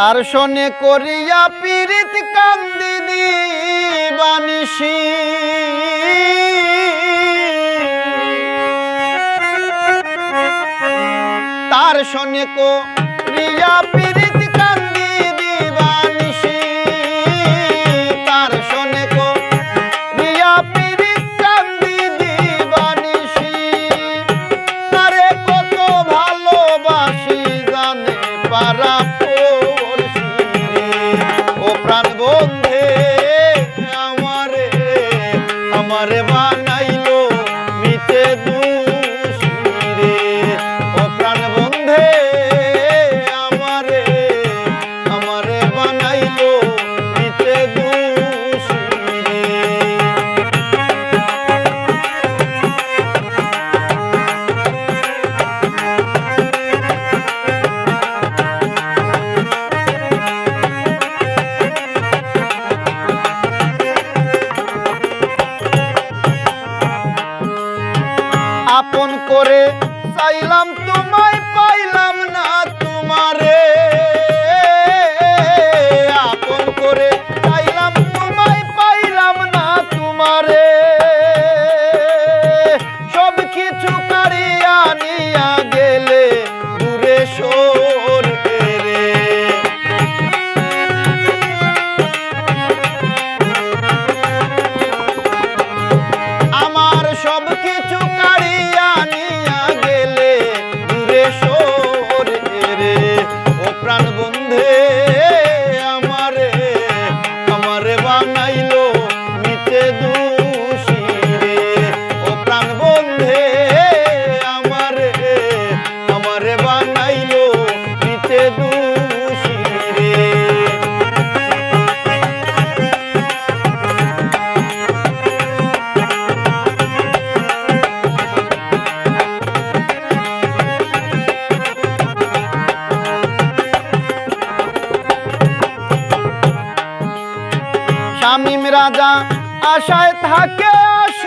দর্শনে করিয়া পীড়িত কান্দি দিবানিষী তার শোনে কো রিয়া পীরিত কান্দি দিবানিষী তার শোনে কো রিয়া পীড়িত কান্দি দিবানিষী তারে কত ভালোবাসি জানে পারা আমারে বানাইলো মিতে দু করে চাইলাম বানাইলো দিতে দুষি রে শামিম রাজা আশায় থাকে আশা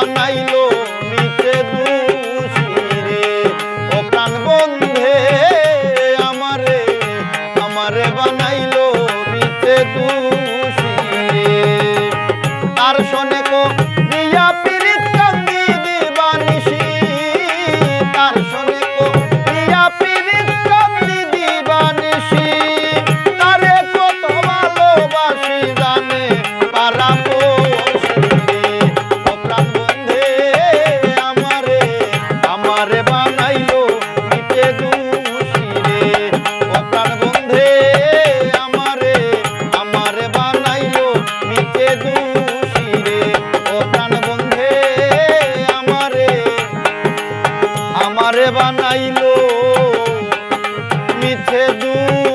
বানাইলো নিতে দুষিরে বন্ধে আমারে আমারে বানাইলো নিতে দুষ বানাইলো। মিথে দূর